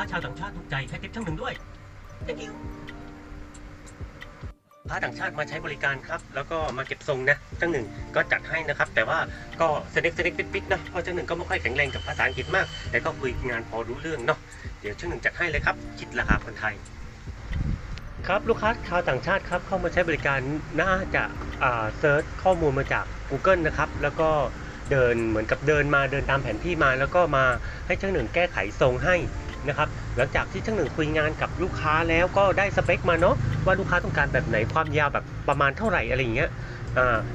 ค้าชาวต่างชาติถูกใจให้ทิปช่างหนึ่งด้วย thank you ลูกค้าต่างชาติมาใช้บริการครับ แล้วก็มาเก็บทรงนะช่าหนึ่งก็จัดให้นะครับ แต่ว่าก็สเน็กสเน็กปิดปิดๆนะเพราะช่าหนึ่งก็ไม่ค่อยแข็งแรงกับภาษาอังกฤษมาก แต่ก็คุยงานพอรู้เรื่องเนาะเดี๋ยวช่าหนึ่งจัดให้เลยครับ คิดราคาคนไทย ครับลูกค้าชาวต่างชาติครับเข้ามาใช้บริการน่าจะเซิร์ชข้อมูลมาจาก Google นะครับ แล้วก็เดินเหมือนกับเดินมาเดินตามแผนที่มา แล้วก็มาให้ช่าหนึ่งแก้ไขทรงให้ นะครับหลังจากที่ช่างหนึ่งคุยงานกับลูกค้าแล้วก็ได้สเปคมาเนาะว่าลูกค้าต้องการแบบไหนความยาวแบบประมาณเท่าไหร่อะไรอย่างเงี้ย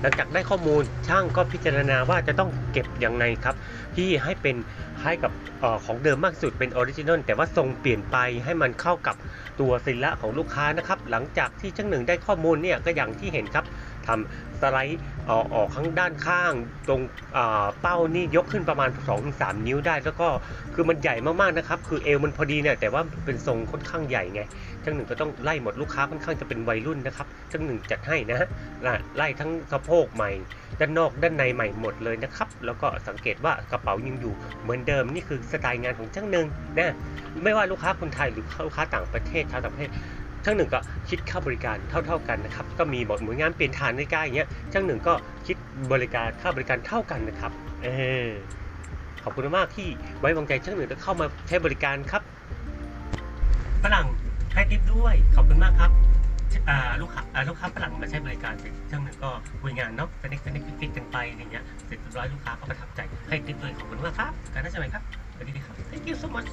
หลังจากได้ข้อมูลช่างก็พิจารณาว่าจะต้องเก็บยังไงครับที่ให้เป็นให้กับอของเดิมมากสุดเป็นออริจินอลแต่ว่าทรงเปลี่ยนไปให้มันเข้ากับตัวศิละของลูกค้านะครับหลังจากที่ช่างหนึ่งได้ข้อมูลเนี่ยก็อย่างที่เห็นครับ ทำสไลด์ออกข้างด้านข้างตรงเป้านี่ยกขึ้นประมาณ 2-3 นิ้วได้ แล้วก็คือมันใหญ่มากๆนะครับ คือเอวมันพอดีเนี่ยแต่ว่าเป็นทรงค่อนข้างใหญ่ไงช่างหนึ่งก็ต้องไล่หมดลูกค้าค่อนข้างจะเป็นวัยรุ่นนะครับช่างหนึ่งจัดให้นะฮะไล่ทั้งสะโพกใหม่ ด้านนอกด้านในใหม่หมดเลยนะครับ แล้วก็สังเกตว่ากระเป๋ายังอยู่เหมือนเดิมนี่คือสไตล์งานของช่างหนึ่งนะไม่ว่าลูกค้าคนไทยหรือลูกค้าต่างประเทศชาวต่างประเทศ ช่างหนึ่งก็คิดค่าบริการเท่า ๆกันนะครับ ก็มีหมดเหมืองานเปลี่ยนฐานในกาอย่างเงี้ยช่างหนึ่งก็คิดบริการค่าบริการเท่ากันนะครับ เออขอบคุณมากที่ไว้วางใจช่างหนึ่งและเข้ามาใช้บริการครับฝรั่งให้ทิปด้วย ขอบคุณมากครับลูกค้าลูกค้าฝรั่งมาใช้บริการเสร็จช่างหนึ่งก็คุยงานเนาะสนิทสนิทฟิตกันไปอย่างเงี้ยเสร็จเรียบร้อยลูกค้าก็ประทับใจให้ทิปด้วยขอบคุณมากครับการได้ใช่ไหมครับสวัสดีครับ thank you so much